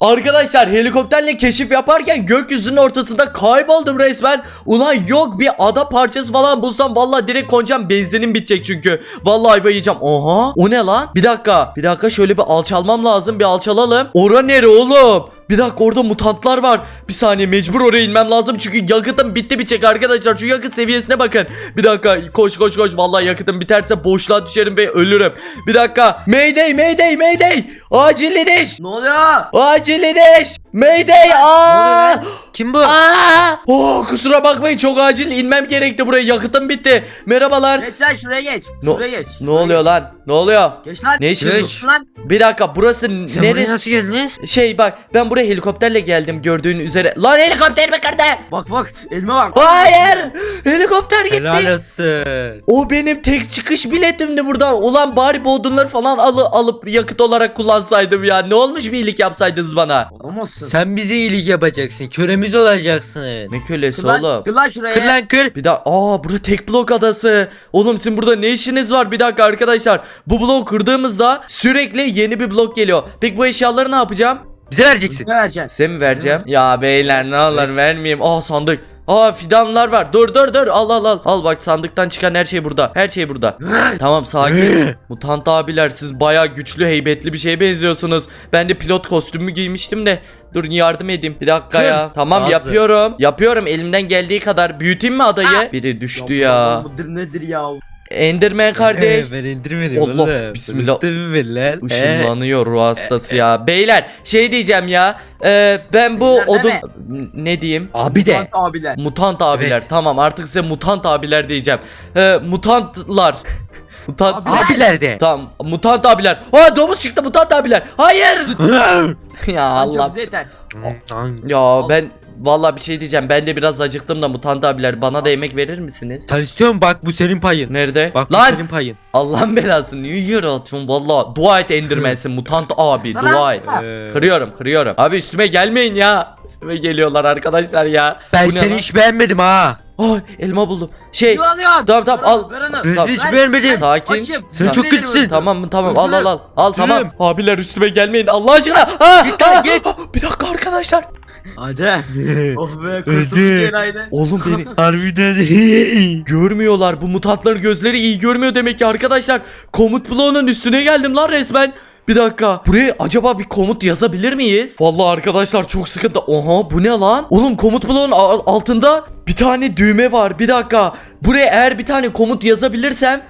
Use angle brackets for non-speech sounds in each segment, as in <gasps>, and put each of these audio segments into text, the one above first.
Arkadaşlar helikopterle keşif yaparken gökyüzünün ortasında kayboldum resmen. Ulan yok bir ada parçası falan bulsam vallahi direkt konacağım benzinim bitecek çünkü. Vallahi ayva yiyeceğim. Oha o ne lan? Bir dakika bir dakika şöyle bir alçalmam lazım bir alçalalım. Ora nere oğlum? Bir dakika orada mutantlar var. Bir saniye mecbur oraya inmem lazım çünkü yakıtım bitti bitecek arkadaşlar. Şu yakıt seviyesine bakın. Bir dakika koş koş koş. Vallahi yakıtım biterse boşluğa düşerim ve ölürüm. Bir dakika. Mayday mayday mayday. Acil iniş. Ne oluyor? Acil iniş. Mayday. Aa! Kim bu? Aa! Oh, kusura bakmayın çok acil inmem gerekti buraya. Yakıtım bitti. Merhabalar. Geç lan şuraya geç. No- Şuraya geç. Ne oluyor lan? Ne oluyor? Geç lan. Ne işiniz Geç. Bir dakika burası Sen neresi? nasıl geldin? Şey bak ben buraya helikopterle geldim gördüğün üzere. Lan helikopter mi kırdı? Bak bak elime bak. Hayır. Helikopter gitti. Helal olsun. O benim tek çıkış biletimdi buradan. Ulan bari bu odunları falan alı, alıp yakıt olarak kullansaydım ya. Ne olmuş bir iyilik yapsaydınız bana? Olamazsın. Sen bize iyilik yapacaksın. Köremiz olacaksın. Ne kölesi Kır lan, oğlum? kır lan şuraya. Kır lan kır. Bir daha aa burada tek blok adası. Oğlum sizin burada ne işiniz var? Bir dakika arkadaşlar. Bu bloğu kırdığımızda sürekli yeni bir blok geliyor. Peki bu eşyaları ne yapacağım? Bize vereceksin. Ne vereceksin? Size mi vereceğim? Ya beyler ne olur vermeyeyim. Aa sandık. Aa fidanlar var. Dur dur dur. Al al al. Al bak sandıktan çıkan her şey burada. Her şey burada. <laughs> tamam sakin. <laughs> Mutant abiler siz baya güçlü heybetli bir şeye benziyorsunuz. Ben de pilot kostümü giymiştim de. Durun yardım edeyim. Bir dakika ya. Tamam Ağzı. yapıyorum. Yapıyorum elimden geldiği kadar. Büyüteyim mi adayı? Biri düştü ya. Bu nedir ya? Enderman kardeş. ben indirmedim Allah, oğlum. bismillah. Ver lan. Işınlanıyor ruh hastası ya. Beyler şey diyeceğim ya. Ee, ben bu Beyler odun... Ne diyeyim? Abi de. Mutant Abiler. Mutant abiler. Evet. Tamam artık size mutant abiler diyeceğim. Ee, mutantlar. <laughs> Mutant Abi- Abiler de. Tamam mutant abiler. Ha domuz çıktı mutant abiler. Hayır. <laughs> ya Allah. Yeter. Ya ben vallahi bir şey diyeceğim. Ben de biraz acıktım da mutant abiler bana da yemek verir misiniz? Sen istiyorum bak bu senin payın. Nerede? Bak bu Lan senin payın. Allah'ın belası niye yaratıyorsun valla. Dua et Enderman'sin mutant abi dua et. Ee, Kırıyorum kırıyorum. Abi üstüme gelmeyin ya. Üstüme geliyorlar arkadaşlar ya. ben Bu ne seni lan? hiç beğenmedim ha. Ay elma buldum. Şey Ne alıyorsun? Tamam, tamam, al. Biz Tamam. hiç beğenmedim. Sakin. açım. Sen çok Sinirlerim kötüsün. öldü. Tamam mı tamam al al al. Al tamam. Abiler üstüme gelmeyin Allah aşkına. Aa, Git lan, aa, git. aa, Bir dakika arkadaşlar. Hadi. <laughs> oh be kurtulduk Öldü. aynı. Oğlum beni <laughs> Harbiden. <laughs> görmüyorlar. Bu mutantların gözleri iyi görmüyor demek ki arkadaşlar. Komut bloğunun üstüne geldim lan resmen. Bir dakika. Buraya acaba bir komut yazabilir miyiz? Vallahi arkadaşlar çok sıkıntı. Oha bu ne lan? Oğlum komut bloğun a- altında bir tane düğme var. Bir dakika. Buraya eğer bir tane komut yazabilirsem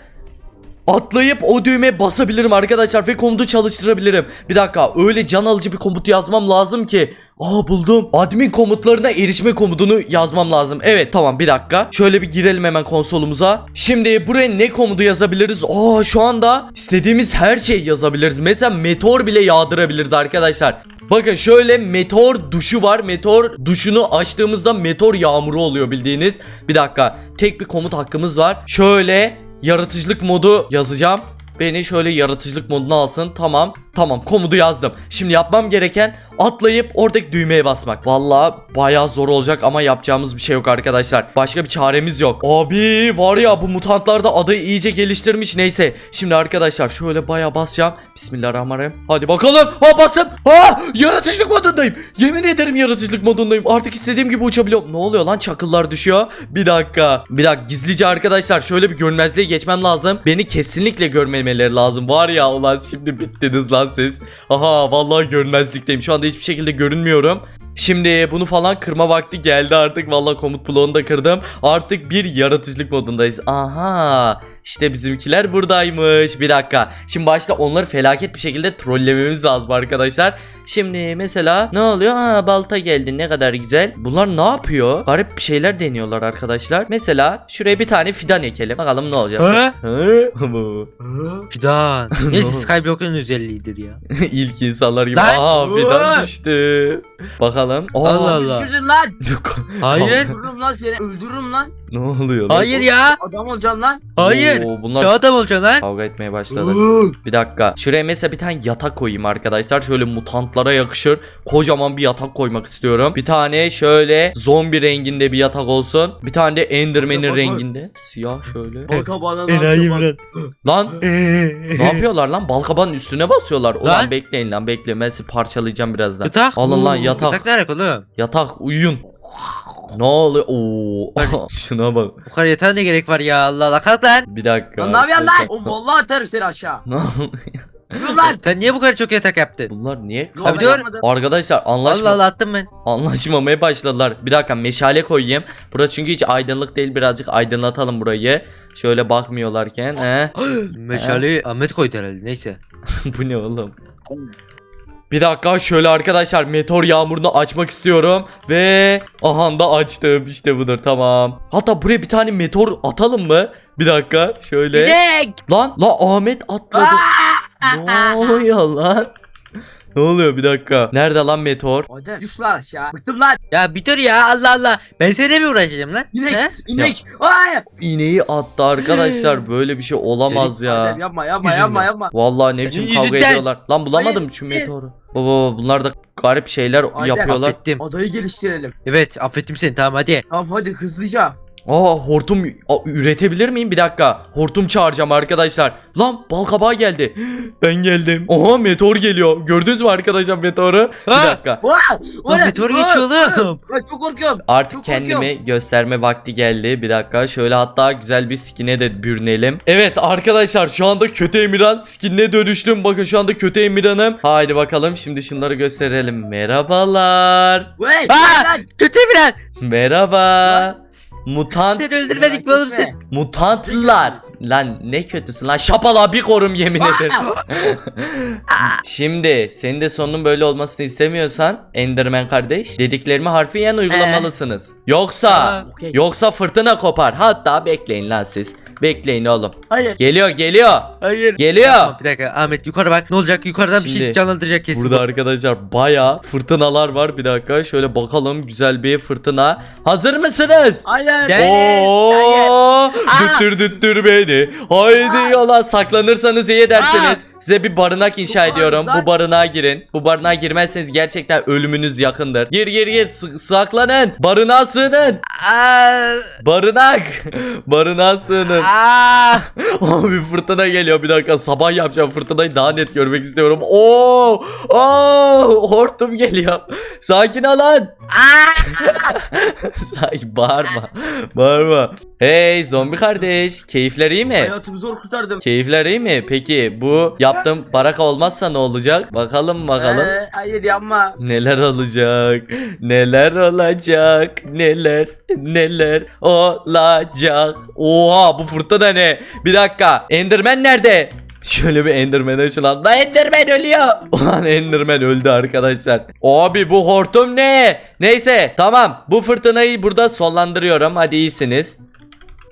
atlayıp o düğmeye basabilirim arkadaşlar ve komutu çalıştırabilirim. Bir dakika öyle can alıcı bir komut yazmam lazım ki. Aa buldum. Admin komutlarına erişme komutunu yazmam lazım. Evet tamam bir dakika. Şöyle bir girelim hemen konsolumuza. Şimdi buraya ne komutu yazabiliriz? Aa şu anda istediğimiz her şeyi yazabiliriz. Mesela meteor bile yağdırabiliriz arkadaşlar. Bakın şöyle meteor duşu var. Meteor duşunu açtığımızda meteor yağmuru oluyor bildiğiniz. Bir dakika. Tek bir komut hakkımız var. Şöyle yaratıcılık modu yazacağım. Beni şöyle yaratıcılık moduna alsın. Tamam. Tamam komudu yazdım. Şimdi yapmam gereken atlayıp oradaki düğmeye basmak. Vallahi bayağı zor olacak ama yapacağımız bir şey yok arkadaşlar. Başka bir çaremiz yok. Abi var ya bu mutantlar da adayı iyice geliştirmiş. Neyse. Şimdi arkadaşlar şöyle bayağı basacağım. Bismillahirrahmanirrahim. Hadi bakalım. Ha bastım. Ha yaratıcılık modundayım. Yemin ederim yaratıcılık modundayım. Artık istediğim gibi uçabiliyorum. Ne oluyor lan çakıllar düşüyor. Bir dakika. Bir dakika gizlice arkadaşlar şöyle bir görünmezliğe geçmem lazım. Beni kesinlikle görmemeleri lazım. Var ya ulan şimdi bittiniz lan siz. Aha vallahi görünmezlikteyim. Şu anda hiçbir şekilde görünmüyorum. Şimdi bunu falan kırma vakti geldi artık. Vallahi komut bloğunu da kırdım. Artık bir yaratıcılık modundayız. Aha işte bizimkiler buradaymış. Bir dakika. Şimdi başta onları felaket bir şekilde trollememiz lazım arkadaşlar. Şimdi mesela ne oluyor? Ha balta geldi ne kadar güzel. Bunlar ne yapıyor? Garip bir şeyler deniyorlar arkadaşlar. Mesela şuraya bir tane fidan ekelim. Bakalım ne olacak. Ha? Fidan. <laughs> Neyse Skyblock'un özelliğidir ya. İlk insanlar gibi. Lan! Aa fidan düştü. Bakalım bakalım. Aa, Allah Allah. Düşürdün lan. Hayır. Öldürürüm lan seni. Öldürürüm lan. Ne oluyor lan? Hayır ya. Adam olacaksın lan. Hayır. Oo, bunlar Sen adam olacaksın lan. kavga etmeye başladı. Bir dakika. Şuraya mesela bir tane yatak koyayım arkadaşlar. Şöyle mutantlara yakışır. Kocaman bir yatak koymak istiyorum. Bir tane şöyle zombi renginde bir yatak olsun. Bir tane de Enderman'in renginde. Siyah şöyle. Ne Enayi. Murat. Lan ne yapıyorlar lan? Balkabanın üstüne basıyorlar. Ulan Lan. bekleyin lan bekleyin. Ben sizi parçalayacağım birazdan. Yatak. Alın lan yatak. Yatak ne alaka oğlum? Yatak uyuyun. Ne oluyor? Oo. <laughs> Şuna bak. Bu kadar yatağa ne gerek var ya Allah Allah kalk lan. Bir dakika. Lan ne yapıyorsun lan? Oğlum vallahi atarım seni aşağı. Ne oluyor? Lan. <laughs> Sen niye bu kadar çok yatak yaptın? Bunlar niye? Abi yapmadım. Arkadaşlar anlaşma Allah Allah attım ben. anlaşmamaya başladılar. Bir dakika meşale koyayım. Burası çünkü hiç aydınlık değil. Birazcık aydınlatalım burayı. Şöyle bakmıyorlarken. He? <gasps> Meşaleyi Ahmet koydu herhalde neyse. <laughs> Bu ne oğlum? Bir dakika şöyle arkadaşlar meteor yağmurunu açmak istiyorum ve aha da açtım işte budur tamam. Hatta buraya bir tane meteor atalım mı? Bir dakika şöyle. Gidek. Lan la Ahmet atladı. <laughs> ne oluyor lan? Ne oluyor bir dakika? Nerede lan meteor? Hadi düş lan aşağı. Bıktım lan. Ya bir dur ya Allah Allah. Ben seninle mi uğraşacağım lan? İnek. He? İnek. Ay. İğneyi attı arkadaşlar. Böyle bir şey olamaz Adem, ya. Yapma yapma Yüzünden. yapma yapma. Vallahi ne biçim Senin kavga yüzünden. ediyorlar. Lan bulamadım Hayır. şu meteoru. Baba baba bunlar da garip şeyler Adem. yapıyorlar. Affettim. Adayı geliştirelim. Evet affettim seni tamam hadi. Tamam hadi hızlıca. Aa hortum Aa, üretebilir miyim bir dakika? Hortum çağıracağım arkadaşlar. Lan balkabağı geldi. <gasps> Ben geldim. Oha meteor geliyor. Gördünüz mü arkadaşlar meteoru? Bir dakika. Lan meteor geçiyor oğlum. Vaa! Çok korkuyorum. Artık Çok kendimi korkuyorum. gösterme vakti geldi. Bir dakika. Şöyle hatta güzel bir skine de bürünelim. Evet arkadaşlar şu anda kötü Emirhan skinine dönüştüm. Bakın şu anda kötü Emirhan'ım. Haydi bakalım şimdi şunları gösterelim. Merhabalar. Vay! Aa! lan! Kötü Emirhan. Merhaba. Mutant Seni öldürmedik mi oğlum sen? Mutantlar. Lan ne kötüsün lan şapala bir korum yemin ederim. <laughs> Şimdi senin de sonun böyle olmasını istemiyorsan Enderman kardeş dediklerimi harfiyen uygulamalısınız. Yoksa Aa, okey. yoksa fırtına kopar. Hatta bekleyin lan siz. Bekleyin oğlum. Hayır. Geliyor geliyor. Hayır. Geliyor. Tamam, bir dakika Ahmet yukarı bak ne olacak yukarıdan bir Şimdi, şey canlandıracak kesin. Burada arkadaşlar baya fırtınalar var. Bir dakika şöyle bakalım güzel bir fırtına. Hazır mısınız? Hayır. Gel. Oo, düttür düttür beni. Haydi yola saklanırsanız iyi edersiniz. Size bir barınak inşa ediyorum. Bu barınağa girin. Bu barınağa girmezseniz gerçekten ölümünüz yakındır. Gir gir gir S- saklanın. Barınağa sığının. Barınak. <laughs> barınağa sığının. <laughs> Abi fırtına geliyor bir dakika sabah yapacağım fırtınayı daha net görmek istiyorum. Oo! Oo! Hortum geliyor. Sakin olun. Sakin <laughs> bağırma. Bağırma. Hey zombi kardeş keyifler iyi mi? Hayatımı zor kurtardım. Keyifler iyi mi? Peki bu yaptığım baraka olmazsa ne olacak? Bakalım bakalım. Ee, hayır yapma. Neler olacak? Neler olacak? Neler? Neler olacak? Oha bu fırtına ne? Bir dakika. Enderman nerede? Şöyle bir Enderman açılan. Lan Enderman ölüyor. Ulan Enderman öldü arkadaşlar. Abi bu hortum ne? Neyse tamam. Bu fırtınayı burada sonlandırıyorum. Hadi iyisiniz.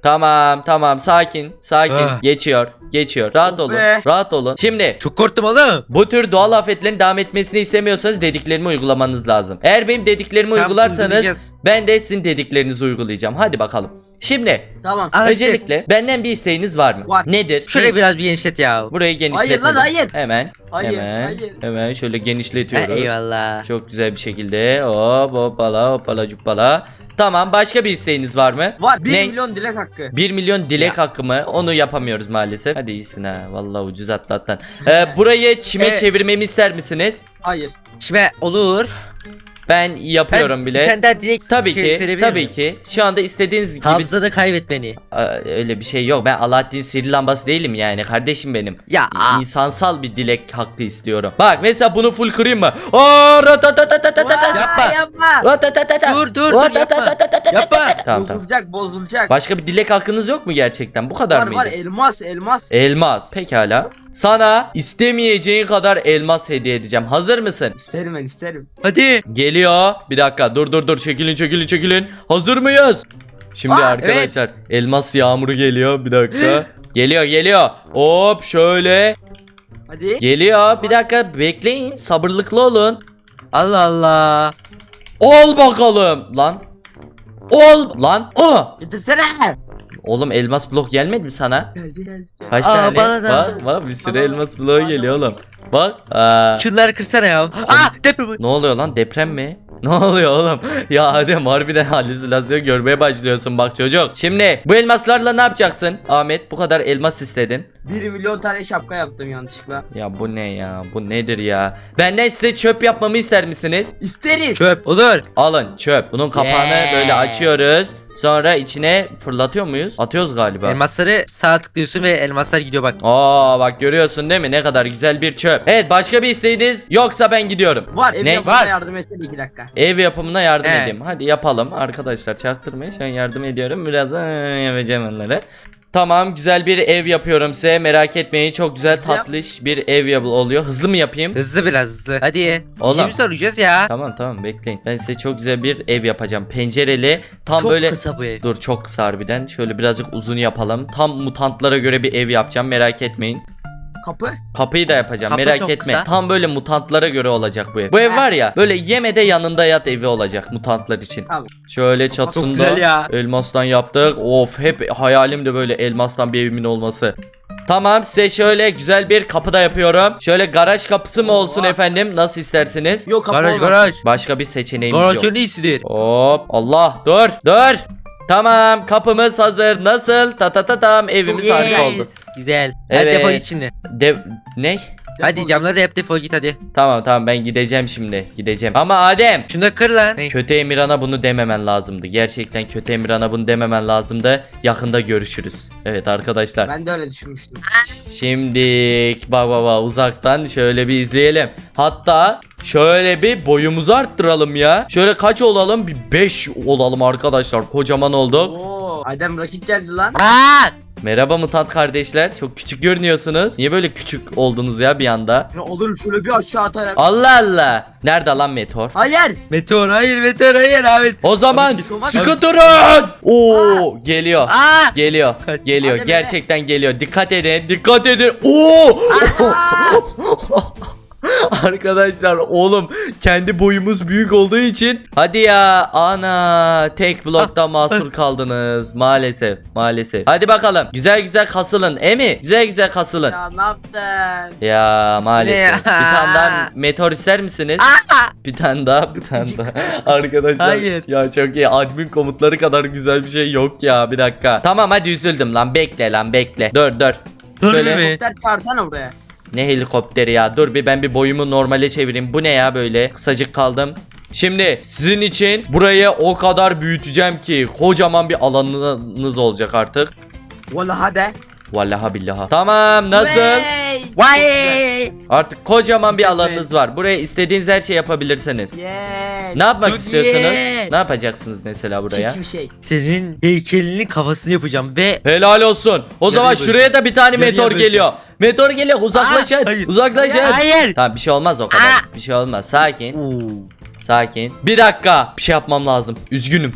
Tamam tamam sakin sakin Ah. geçiyor geçiyor rahat Oh olun be. rahat olun şimdi Çok korktum oğlum. bu tür doğal afetlerin devam etmesini istemiyorsanız dediklerimi uygulamanız lazım. Eğer benim dediklerimi Tamam, uygularsanız uygulayacağız. ben de sizin dediklerinizi uygulayacağım. Hadi bakalım. Şimdi Tamam. Öncelikle benden bir isteğiniz var mı? Var. Nedir? Şöyle Neyse, biraz bir genişlet ya. Burayı genişletelim. Hayır lan, hayır. Hemen. Hayır, hemen. hayır. Hemen şöyle genişletiyoruz. Eyvallah. Çok güzel bir şekilde. Hop hoppala hoppala cuppala. Tamam başka bir isteğiniz var mı? Var 1 Ne? milyon dilek hakkı. 1 milyon dilek hakkı mı? Onu yapamıyoruz maalesef. Hadi iyisin ha. Vallahi ucuz atlattın. <laughs> Ee, burayı çime Evet. çevirmemi ister misiniz? Hayır. Şimdi olur. Ben yapıyorum Ben bile. Tane daha dilek Tabii şey ki, tabii miyim? ki. Şu anda istediğiniz gibi Hafızanı kaybet beni. Aa, öyle bir şey yok. Ben Alaaddin sihirli lambası değilim yani kardeşim benim. Ya. İnsansal bir dilek hakkı istiyorum. Bak mesela bunu full kırayım mı? Aa, Yapma. Yapma. Dur, dur, dur, yapma. Yapma. Tamam tamam. bozulacak bozulacak. Başka bir dilek hakkınız yok mu gerçekten? Bu kadar var mıydı? var elmas elmas. Elmas. Pekala. Sana istemeyeceğin kadar elmas hediye edeceğim. Hazır mısın? İsterim ben isterim. Hadi. Geliyor. Bir dakika. Dur dur dur. Çekilin çekilin çekilin. Hazır mıyız? Şimdi Aa, arkadaşlar elmas yağmuru geliyor. Bir dakika. geliyor geliyor. Hop şöyle. Hadi. Geliyor. Bir dakika bekleyin. Sabırlıklı olun. Allah Allah. Ol bakalım lan. Ol lan. O. Getirsene. Oğlum elmas blok gelmedi mi sana? Geldi geldi. Kaç Aa, tane? bana da. Bak bak bir sürü Bana da. elmas bloğu Bana geliyor oğlum. Bak. Aa. Şunları kırsana ya. Aa deprem. Ne oluyor lan deprem mi? Ne oluyor oğlum? Ya Adem harbiden halüsinasyon görmeye başlıyorsun bak çocuk. Şimdi bu elmaslarla ne yapacaksın? Ahmet bu kadar elmas istedin. 1 milyon tane şapka yaptım yanlışlıkla. Ya bu ne ya? Bu nedir ya? Benden size çöp yapmamı ister misiniz? İsteriz. Çöp olur. Alın çöp. Bunun kapağını Yeah. böyle açıyoruz. Sonra içine fırlatıyor muyuz? Atıyoruz galiba. Elmasları sağ tıklıyorsun ve elmaslar gidiyor bak. Aa bak görüyorsun değil mi? Ne kadar güzel bir çöp. Evet başka bir isteğiniz yoksa ben gidiyorum. Var ev Ne? yapmaya Var. yardım etsene 2 dakika. Ev yapımına yardım He. edeyim. Hadi yapalım arkadaşlar çaktırmayın. Şu an yardım ediyorum. Birazdan yapacağım onları. Tamam güzel bir ev yapıyorum size merak etmeyin çok güzel Hızlı yap. tatlış bir ev yap- oluyor hızlı mı yapayım? Hızlı biraz hızlı. Hadi. Oğlum. Şimdi soracağız ya. Tamam tamam bekleyin ben size çok güzel bir ev yapacağım pencereli tam Çok böyle kısa bu ev. Dur çok kısa harbiden şöyle birazcık uzun yapalım tam mutantlara göre bir ev yapacağım merak etmeyin Kapı. Kapıyı da yapacağım Kapı merak çok etme kısa. tam böyle mutantlara göre olacak bu ev Bu ev var ya böyle yemede yanında yat evi olacak mutantlar için Tamam. Şöyle çatısında güzel ya. elmastan yaptık. Of hep hayalim de böyle elmastan bir evimin olması. Tamam size şöyle güzel bir kapı da yapıyorum. Şöyle garaj kapısı mı olsun Oha. efendim? Nasıl istersiniz? Yok kapı Garaj olmaz. garaj. Başka bir seçeneğimiz yok. Garajın iyisidir. Hop Allah dur dur. Tamam kapımız hazır. Nasıl? Ta ta ta tam evimiz harika oldu. Güzel. Evet. Hadi defol git şimdi. De ne? Hadi camları da yap defol git hadi. Tamam tamam ben gideceğim şimdi. Gideceğim. Ama Adem Şunları kır lan. Ne? Kötü Emirhan'a bunu dememen lazımdı. Gerçekten kötü Emirhan'a bunu dememen lazımdı. Yakında görüşürüz. Evet arkadaşlar. Ben de öyle düşünmüştüm. Şimdi bak bak bak uzaktan şöyle bir izleyelim. Hatta şöyle bir boyumuzu arttıralım ya. Şöyle kaç olalım? Bir 5 olalım arkadaşlar. Kocaman olduk. Oo. Adem rakip geldi lan. Aa! Merhaba mutant kardeşler. Çok küçük görünüyorsunuz. Niye böyle küçük oldunuz ya bir anda? Ya olur şöyle bir aşağı atarak. Allah Allah. Nerede lan meteor? Hayır. Meteor hayır meteor hayır Ahmet. O zaman sıkı durun. Oo geliyor. Aa! Geliyor. Geliyor. Hadi be. Gerçekten geliyor. Dikkat edin. Dikkat edin. Oo! <laughs> <laughs> Arkadaşlar oğlum kendi boyumuz büyük olduğu için. Hadi ya ana tek blokta mahsur kaldınız. Maalesef maalesef. Hadi bakalım. Güzel güzel kasılın emi güzel güzel kasılın. Ya ne yaptın? ya maalesef. Ya? bir tane daha meteor ister misiniz? Bir tane daha bir tane daha. <laughs> Arkadaşlar Hayır. ya çok iyi. Admin komutları kadar güzel bir şey yok ya. Bir dakika. Tamam hadi üzüldüm lan. Bekle lan bekle. Dur dur. Dur Şöyle- mi? Helikopter çağırsana buraya. Ne helikopteri ya dur bir ben bir boyumu normale çevireyim bu ne ya böyle kısacık kaldım Şimdi sizin için burayı o kadar büyüteceğim ki kocaman bir alanınız olacak artık. Valla hadi. Vallahi billahi. Tamam nasıl? Vay. Vay! Artık kocaman bir alanınız var. Buraya istediğiniz her şey yapabilirsiniz. Yes. Ne yapmak Çok istiyorsunuz? iyi. Ne yapacaksınız mesela buraya? Hiçbir şey. Senin heykelinin kafasını yapacağım ve Helal olsun. O zaman böleceğim. şuraya da bir tane Yarıya meteor böleceğim. geliyor. Meteor geliyor. Uzaklaşın. Aa, hayır. Uzaklaşın. Hayır. Tamam bir şey olmaz o kadar. Aa. Bir şey olmaz. Sakin. Oo, Sakin. Bir dakika. Bir şey yapmam lazım. Üzgünüm.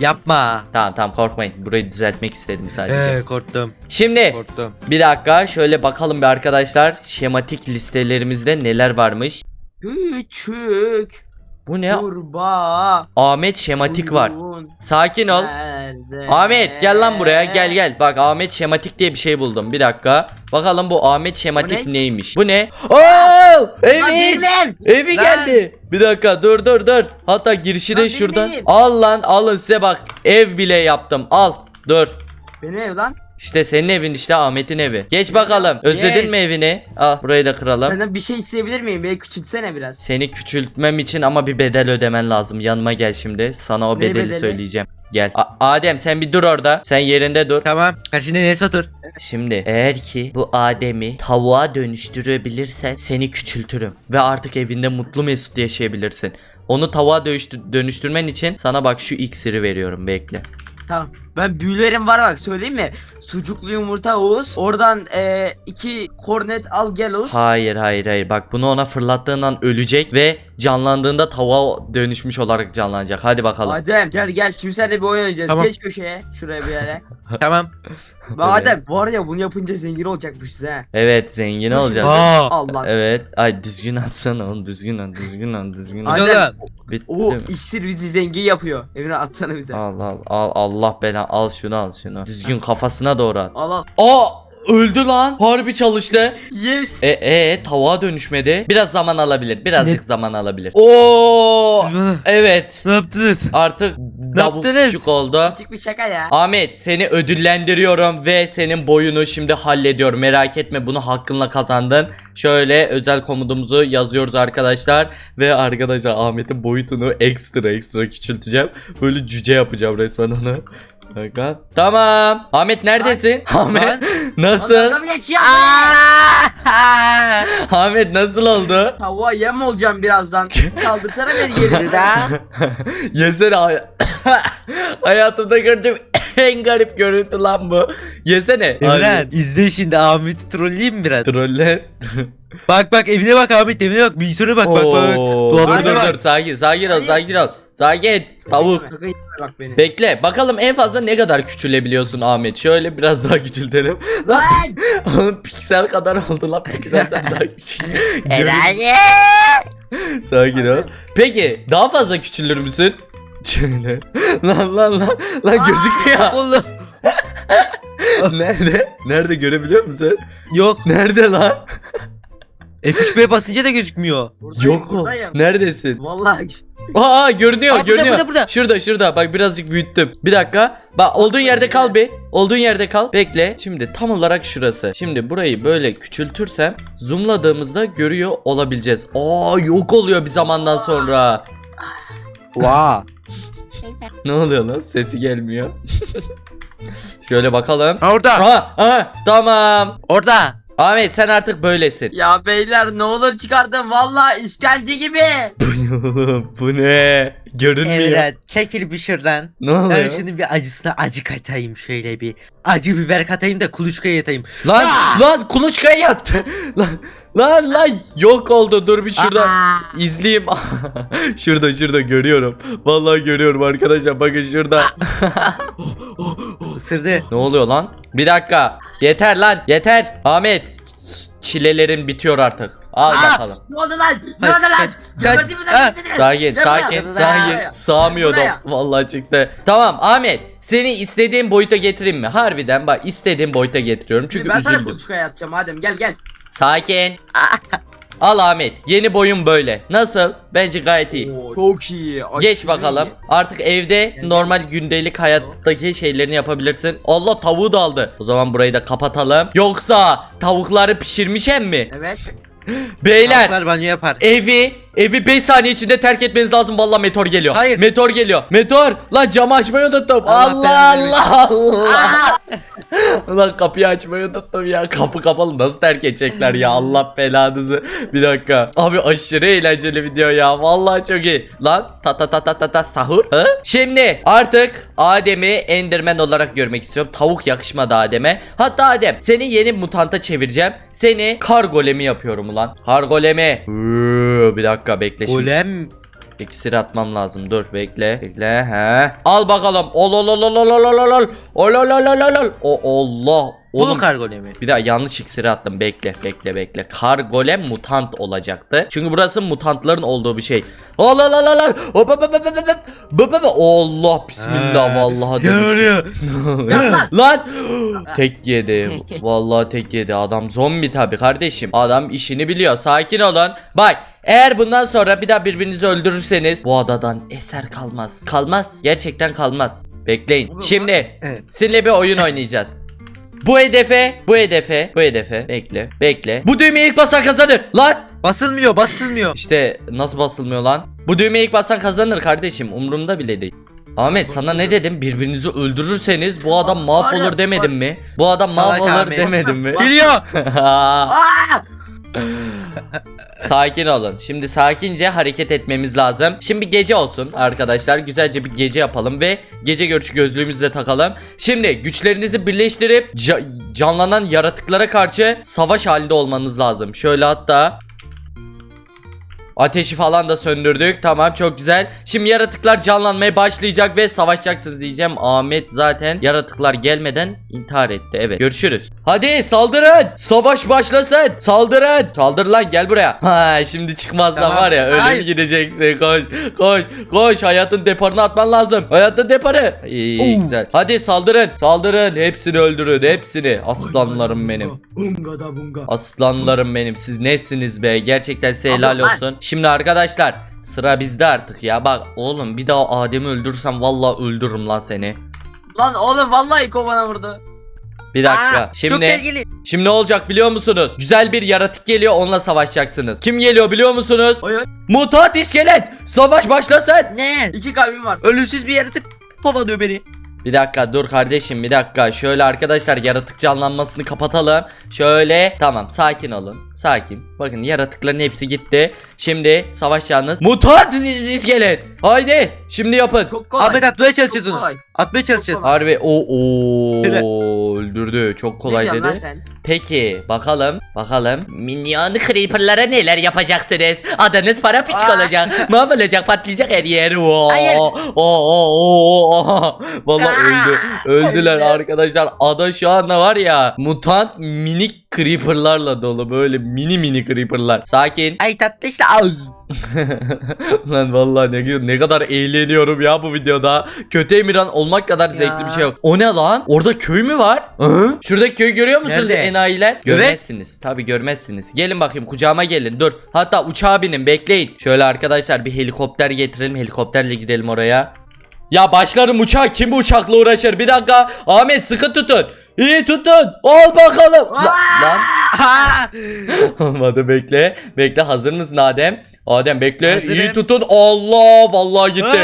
Yapma. Tamam tamam korkmayın. Burayı düzeltmek istedim sadece. Ee, korktum. Şimdi Korktum. bir dakika şöyle bakalım bir arkadaşlar. Şematik listelerimizde neler varmış. Küçük. Bu ne? Kurbağa. Ahmet şematik var. Sakin ol. nerede? Ahmet gel lan buraya gel gel. Bak Ahmet şematik diye bir şey buldum. Bir dakika. Bakalım bu Ahmet şematik Bu ne? neymiş? Bu ne? Oo! Lan Evi! benim ev. Evi Lan! geldi. Bir dakika dur dur dur. Hatta girişi Lan de benim şuradan. evim. Al lan alın size bak. Ev bile yaptım. Al. Dur. Benim ev lan. İşte senin evin işte Ahmet'in evi. Geç bakalım. Özledin Yes. mi evini? Al burayı da kıralım. Senden bir şey isteyebilir miyim? Beni küçültsene biraz. Seni küçültmem için ama bir bedel ödemen lazım. Yanıma gel şimdi. Sana o Ne bedeli bedeli? söyleyeceğim. Gel. A- Adem sen bir dur orada. Sen yerinde dur. Tamam. Karşında Enes Batur. Şimdi eğer ki bu Adem'i tavuğa dönüştürebilirsen seni küçültürüm. Ve artık evinde mutlu mesut yaşayabilirsin. Onu tavuğa dönüştü- dönüştürmen için sana bak şu iksiri veriyorum bekle. Tamam. Ben büyülerim var bak söyleyeyim mi? Sucuklu yumurta Oğuz. Oradan e, iki kornet al gel Oğuz. Hayır hayır hayır bak bunu ona fırlattığından ölecek ve canlandığında tavuğa dönüşmüş olarak canlanacak. Hadi bakalım. Adem gel gel şimdi seninle bir oyun oynayacağız. Tamam. Geç köşeye. Şuraya bir yere. <laughs> tamam. Bak Adem var ya bunu yapınca zengin olacakmışız ha. Evet zengin olacağız. Aa. Allah. Evet. Ay düzgün atsana oğlum düzgün at düzgün at düzgün at. Adem. Bitti O iksir bizi zengin yapıyor. Evine atsana bir de. Al al al Allah bela al şunu al şunu. Düzgün kafasına doğru at. Al al. Aa öldü lan. Harbi çalıştı. Yes. E e tavuğa dönüşmedi. Biraz zaman alabilir. Birazcık zaman alabilir. Oo Siz bana evet. ne yaptınız? Artık davuk yaptınız? oldu. Küçük bir şaka ya. Ahmet seni ödüllendiriyorum ve senin boyunu şimdi hallediyorum. Merak etme bunu hakkınla kazandın. Şöyle özel komutumuzu yazıyoruz arkadaşlar. Ve arkadaşlar Ahmet'in boyutunu ekstra ekstra küçülteceğim. Böyle cüce yapacağım resmen onu. Bakın. Tamam. Ahmet neredesin? Ahmet <laughs> nasıl? Adam geçiyor. <laughs> Ahmet nasıl oldu? Tavuğa yem olacağım birazdan. <laughs> Kaldırsana beni geri. Yesene hay- <coughs> Hayatımda gördüğüm en garip görüntü lan bu. Yesene. Emren izle şimdi Ahmet'i trolleyeyim mi biraz? Trolle. Bak bak evine bak Ahmet evine bak bilgisayara bak bak bak. Oo, dur Dolabına dur bak. dur sakin sakin ol sakin ol. Sakin. Tavuk. Sakın yeme bak beni. Bekle bakalım en fazla ne kadar küçülebiliyorsun Ahmet. Şöyle biraz daha küçültelim. <laughs> Lan Lan! oğlum piksel kadar oldu lan pikselden daha <laughs> küçük. Görün-. Sakin ol. Peki daha fazla küçülür müsün? Şöyle. <laughs> lan lan lan. Lan gözükmüyor. Oğlum. <laughs> Nerede? Nerede görebiliyor musun? Yok. Nerede lan? F3B'ye basınca da gözükmüyor. Yok o. buradayım. Neredesin? Vallahi. Aa görünüyor Aa, burada, görünüyor. burada, burada. Şurada şurada bak birazcık büyüttüm. Bir dakika. Bak olduğun yerde kal bir. Olduğun yerde kal. Bekle. Şimdi tam olarak şurası. Şimdi burayı böyle küçültürsem zoomladığımızda görüyor olabileceğiz. Aa yok oluyor bir zamandan sonra. Wow. Ne oluyor lan? Sesi gelmiyor. <laughs> Şöyle bakalım. Orada. Aha, aha, tamam. Orada. Ahmet sen artık böylesin. Ya beyler ne olur çıkartın. Vallahi işkence gibi. Bu ne oğlum? Bu ne? Görünmüyor. Emre çekil bir şuradan. Ne Ben oluyor? şimdi bir acısına acı katayım şöyle bir. Acı biber katayım da kuluçkaya yatayım. Lan lan kuluçkaya yattı. <laughs> lan lan lan yok oldu. Dur bir şurada Aa. izleyeyim. <laughs> şurada şurada görüyorum. Vallahi görüyorum arkadaşlar. Bakın şurada. <laughs> Isırdı. ne oluyor lan? Bir dakika. Yeter lan. Yeter. Ahmet çilelerin bitiyor artık. Al Aa! bakalım. Ne oldu lan? Ne oldu lan? kaç. lan? Sakin sakin sakin. Sığamıyordum. Vallahi çıktı. Tamam Ahmet. Seni istediğin boyuta getireyim mi? Harbiden bak istediğin boyuta getiriyorum. Çünkü ben sana üzüldüm. kuluçkaya yatacağım Adem gel gel. Sakin. <laughs> Al Ahmet. Yeni boyun böyle. Nasıl? Bence gayet iyi. Oo, çok iyi. aşırı Geç bakalım. iyi. Artık evde normal gündelik hayattaki şeylerini yapabilirsin. Allah tavuğu da aldı. O zaman burayı da kapatalım. Yoksa tavukları pişirmişem mi? Evet. <laughs> Beyler Tavuklar banyo yapar. evi evi 5 saniye içinde terk etmeniz lazım. Vallahi meteor geliyor. Hayır. Meteor geliyor. Meteor. Lan camı açmayı unuttum. Allah Allah Allah Allah. Lan kapıyı açmayı unuttum ya. Kapı kapalı nasıl terk edecekler ya Allah belanızı. Bir dakika. Abi aşırı eğlenceli video ya. Vallahi çok iyi. Lan ta ta ta ta ta ta sahur. Hı? Şimdi artık Adem'i Enderman olarak görmek istiyorum. Tavuk yakışmadı Adem'e. Hatta Adem seni yeni mutanta çevireceğim. Seni kar golemi yapıyorum ulan. Kar golemi. Hıı, Bir dakika bekle şimdi. Golem. İksir atmam lazım. Dur bekle. Bekle. He. Al bakalım. Ol ol ol ol ol ol ol ol. Ol ol ol ol ol ol. O Allah. Bu Oğlum mu kar golemi? bir daha yanlış iksiri attım. Bekle, bekle, bekle. Kar golem mutant olacaktı. Çünkü burası mutantların olduğu bir şey. Ol ol ol ol. Hop hop hop hop hop hop. Allah bismillah Ha. vallahi oluyor? Lan <gasps> tek yedi. Vallahi tek yedi. Adam zombi tabi kardeşim. Adam işini biliyor. Sakin olun. Bak eğer bundan sonra bir daha birbirinizi öldürürseniz bu adadan eser kalmaz. Kalmaz. Gerçekten kalmaz. Bekleyin. Şimdi Evet. sizinle bir oyun oynayacağız. Bu hedefe, bu hedefe, bu hedefe. Bekle, bekle. Bu düğmeye ilk basan kazanır. Lan! Basılmıyor basılmıyor. İşte nasıl basılmıyor lan? Bu düğmeye ilk basan kazanır kardeşim. Umurumda bile değil. Ahmet sana ne dedim? Birbirinizi öldürürseniz bu adam mahvolur demedim mi? Bu adam Salak mahvolur Ahmet. demedim mi? Geliyor. <laughs> Aa! <laughs> sakin olun. Şimdi sakince hareket etmemiz lazım. Şimdi gece olsun arkadaşlar. Güzelce bir gece yapalım ve gece görüşü gözlüğümüzü de takalım. Şimdi güçlerinizi birleştirip ca- canlanan yaratıklara karşı savaş halinde olmanız lazım. Şöyle hatta Ateşi falan da söndürdük. Tamam çok güzel. Şimdi yaratıklar canlanmaya başlayacak ve savaşacaksınız diyeceğim. Ahmet zaten yaratıklar gelmeden intihar etti. Evet görüşürüz. Hadi saldırın. Savaş başlasın. Saldırın. Saldır lan gel buraya. <laughs> Ha şimdi çıkmazsan Tamam. var ya Hayır. gideceksin. Koş koş koş. Hayatın deparını atman lazım. Hayatın deparı. İyi, iyi Oo. güzel. Hadi saldırın. Saldırın. Hepsini öldürün. Hepsini. Aslanlarım benim. Aslanlarım benim siz nesiniz be gerçekten size helal olsun. Şimdi arkadaşlar sıra bizde artık ya bak oğlum bir daha Adem'i öldürsem vallahi öldürürüm lan seni. Lan oğlum vallahi kovana vurdu. Bir dakika Aa, Çok şimdi tehlikeli. şimdi ne olacak biliyor musunuz? Güzel bir yaratık geliyor onunla savaşacaksınız. Kim geliyor biliyor musunuz? Oy oy. Mutant iskelet savaş başlasın. Ne? İki kalbim var. Ölümsüz bir yaratık kovalıyor beni. Bir dakika dur kardeşim bir dakika şöyle arkadaşlar yaratık canlanmasını kapatalım. Şöyle tamam sakin olun sakin. Bakın yaratıkların hepsi gitti. Şimdi savaşacağınız mutant is- iskelet. Haydi şimdi yapın. Çok kolay. Ahmet atmaya Çok çalışacağız onu. kolay. Atmaya çalışacağız. kolay. Harbi o öldürdü. Çok kolay ne diyorsun lan dedi. sen? Peki bakalım bakalım. Minyon creeper'lara neler yapacaksınız? Adınız para piçik olacak. <laughs> Mahvolacak patlayacak her yer. Oo, Hayır. oo, oo, oo. <laughs> Vallahi Aa. öldü. Öldüler Öldü. arkadaşlar. Ada şu anda var ya mutant minik creeper'larla dolu. Böyle mini mini creeper'lar. Sakin. Ay tatlı işte. <laughs> Lan vallahi ne, ne kadar eğleniyorum ya bu videoda. Kötü Emirhan olmak kadar zevkli bir şey yok. O ne lan? Orada köy mü var? Hı? Şuradaki köyü görüyor musunuz Nerede? enayiler? Görmezsiniz. Tabi görmezsiniz. Gelin bakayım kucağıma gelin. Dur. Hatta uçağa binin bekleyin. Şöyle arkadaşlar bir helikopter getirelim. Helikopterle gidelim oraya. Ya başlarım uçağa kim bu uçakla uğraşır? Bir dakika. Ahmet sıkı tutun. İyi tutun. Al bakalım. La- lan. <laughs> Olmadı bekle. Bekle hazır mısın Adem? Adem bekle. Hazırım. İyi tutun. Allah vallahi gitti.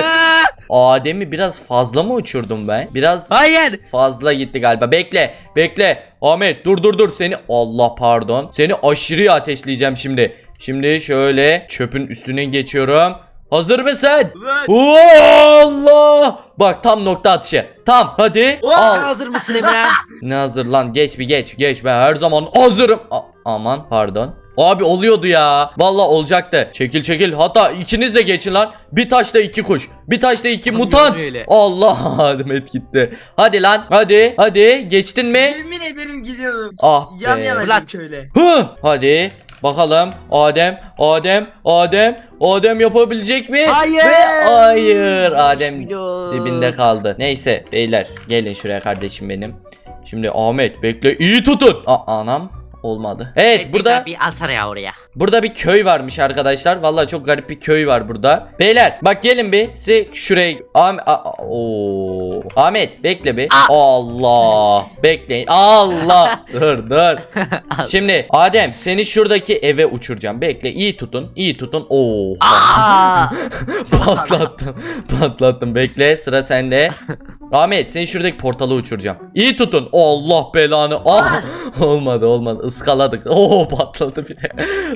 Adem'i biraz fazla mı uçurdum ben? Biraz Hayır. fazla gitti galiba. Bekle. Bekle. Ahmet dur dur dur seni. Allah pardon. Seni aşırı ateşleyeceğim şimdi. Şimdi şöyle çöpün üstüne geçiyorum. Hazır mısın? Evet. Oo, Allah! Bak tam nokta atışı. Tam hadi. Oo. Al. Hazır mısın Emre? <laughs> Ne hazır lan geç bir geç geç ben her zaman hazırım. A- aman pardon. Abi oluyordu ya. Vallahi olacaktı. Çekil çekil. Hatta ikiniz de geçin lan. Bir taşla iki kuş. Bir taşla iki Olmuyor mutant. öyle. Allah <laughs> Ahmet gitti. Hadi lan. Hadi. Hadi. Geçtin mi? Yemin ederim gidiyordum. Ah Yan be. yana şöyle. Hı. Hadi. Bakalım. Adem. Adem. Adem. Adem yapabilecek mi? Hayır. Ve hayır. Adem Bismillah. dibinde kaldı. Neyse beyler gelin şuraya kardeşim benim. Şimdi Ahmet bekle iyi tutun. A- anam olmadı. Evet burada Bir asar ya oraya. burada bir köy varmış arkadaşlar. Vallahi çok garip bir köy var burada. Beyler bak gelin bir size şuraya Ahmet Oo. Ahmet bekle bir. Allah. Bekleyin. Allah. <laughs> dur dur. Şimdi Adem seni şuradaki eve uçuracağım. Bekle iyi tutun. iyi tutun. Oo. Aa! <laughs> Patlattım. Patlattım. Bekle sıra sende. <laughs> Ahmet seni şuradaki portala uçuracağım. İyi tutun. Allah belanı. Ah. <laughs> olmadı olmadı. Iskaladık. Oo <laughs> patladı bir de.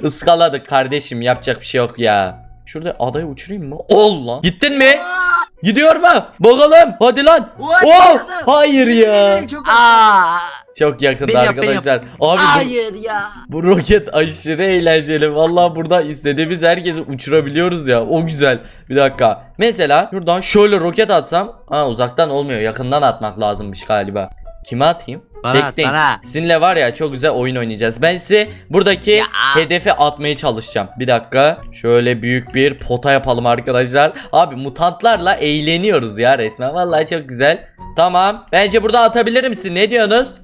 Iskaladık kardeşim. Yapacak bir şey yok ya. Şurada adayı uçurayım mı? Ol lan. Gittin mi? Gidiyor mu? Bakalım. Hadi lan. Oh! Hayır ya. Çok Aa! Çok yakında Beni yap, beni yap. arkadaşlar. Abi bu, Hayır ya. bu roket aşırı eğlenceli. Vallahi burada istediğimiz herkesi uçurabiliyoruz ya. O güzel. Bir dakika. Mesela şuradan şöyle roket atsam. Ha uzaktan olmuyor. Yakından atmak lazımmış galiba. Kime atayım? Bana Bekleyin. bana. Sizinle var ya çok güzel oyun oynayacağız. Ben size buradaki Ya. hedefe atmaya çalışacağım. Bir dakika. Şöyle büyük bir pota yapalım arkadaşlar. Abi mutantlarla eğleniyoruz ya resmen. Vallahi çok güzel. Tamam. Bence burada atabilir misin? Ne diyorsunuz?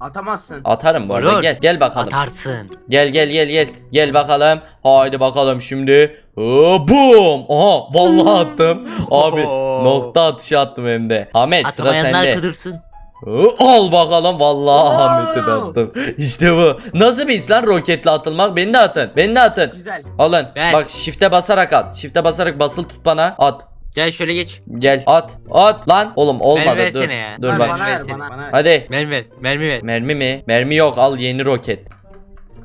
Atamazsın. Atarım bu arada. Olur. Gel gel bakalım. Atarsın. Gel gel gel gel. Gel bakalım. Haydi bakalım şimdi. Oo, Boom. Aha vallahi attım. <laughs> Abi nokta atışı attım hem de. Ahmet sıra Atamayanlar sende. kıdırsın. Oo, Al bakalım vallahi Oo. Ahmet'i de attım. İşte bu. Nasıl bir his lan roketle atılmak? Beni de atın. Beni de atın. Güzel. Alın. Ver. Bak shift'e basarak at. Shift'e basarak basılı tut bana. At. Gel şöyle geç. Gel at. At lan. Oğlum olmadı. Dur. versene ya. Dur bak. bana ver bana ver. Hadi. Mermi ver. Mermi ver. Mermi mi? Mermi yok. Al yeni roket.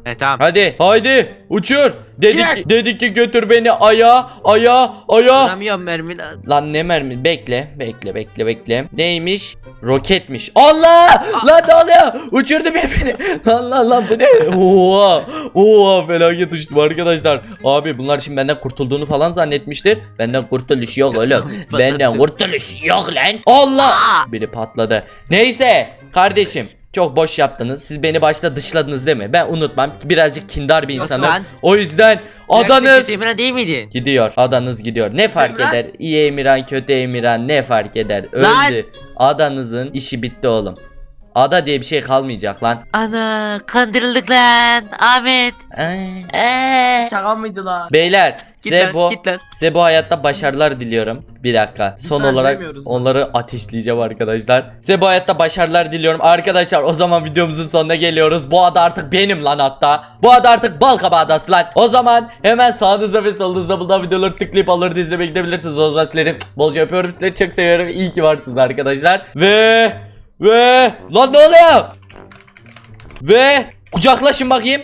He tamam. Hadi haydi uçur. Dedik Çık. ki, dedik ki götür beni aya aya aya. Vuramıyorum mermi lazım. Lan ne mermi? Bekle, bekle, bekle, bekle. Neymiş? Roketmiş. Allah! Lan ne oluyor? Uçurdu bir beni. Lan lan lan bu ne? Oha! Oha felaket uçtum arkadaşlar. Abi bunlar şimdi benden kurtulduğunu falan zannetmiştir. Benden kurtuluş yok oğlum. <laughs> benden kurtuluş yok lan. Allah! Biri patladı. Neyse kardeşim. Çok boş yaptınız. Siz beni başta dışladınız değil mi? Ben unutmam. Birazcık kindar bir Nasıl insanım. lan? O yüzden adanız Emirhan değil miydin? Gidiyor. Adanız gidiyor. Ne fark Emrah? eder? İyi Emirhan, kötü Emirhan ne fark eder? Lan! Öldü. Adanızın işi bitti oğlum. Ada diye bir şey kalmayacak lan. Ana kandırıldık lan Ahmet. Ee, Şaka mıydı la? Beyler Git size lan bu git lan. size bu hayatta başarılar diliyorum. Bir dakika. Son Lütfen olarak demiyoruz. onları ateşleyeceğim arkadaşlar. Size bu hayatta başarılar diliyorum. Arkadaşlar o zaman videomuzun sonuna geliyoruz. Bu ada artık benim lan hatta. Bu ada artık Balkaba adası lan. O zaman hemen sağınızda ve solunuzda bulunan videoları tıklayıp alır izlemeye gidebilirsiniz. O zaman sizleri bolca öpüyorum. Sizleri çok seviyorum. İyi ki varsınız arkadaşlar. Ve ve lan ne oluyor? Ve kucaklaşın bakayım.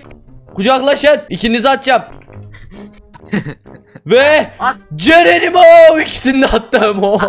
Kucaklaşın. İkinizi atacağım. Ve At. Ceren'im o ikisini de attım <laughs> o.